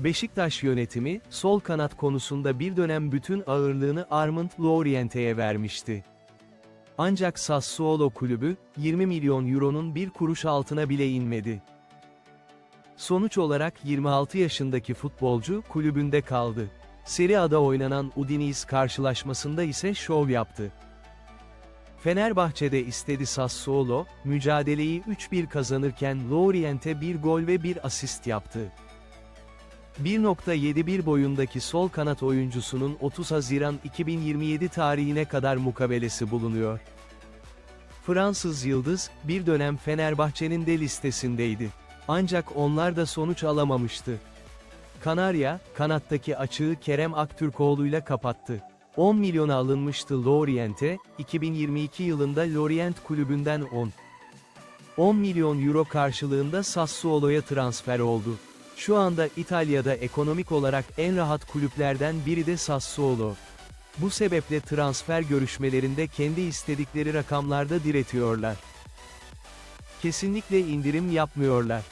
Beşiktaş yönetimi, sol kanat konusunda bir dönem bütün ağırlığını Armand Loriente'ye vermişti. Ancak Sassuolo kulübü, 20 milyon euronun bir kuruş altına bile inmedi. Sonuç olarak 26 yaşındaki futbolcu kulübünde kaldı. Serie A'da oynanan Udinese karşılaşmasında ise şov yaptı. Fenerbahçe'de istedi Sassuolo, mücadeleyi 3-1 kazanırken Loriente bir gol ve bir asist yaptı. 1.71 boyundaki sol kanat oyuncusunun 30 Haziran 2027 tarihine kadar mukabelesi bulunuyor. Fransız Yıldız, bir dönem Fenerbahçe'nin de listesindeydi. Ancak onlar da sonuç alamamıştı. Kanarya, kanattaki açığı Kerem Aktürkoğlu'yla kapattı. 10 milyona alınmıştı Lorient'e, 2022 yılında Lorient kulübünden 10. 10 milyon euro karşılığında Sassuolo'ya transfer oldu. Şu anda İtalya'da ekonomik olarak en rahat kulüplerden biri de Sassuolo. Bu sebeple transfer görüşmelerinde kendi istedikleri rakamlarda diretiyorlar. Kesinlikle indirim yapmıyorlar.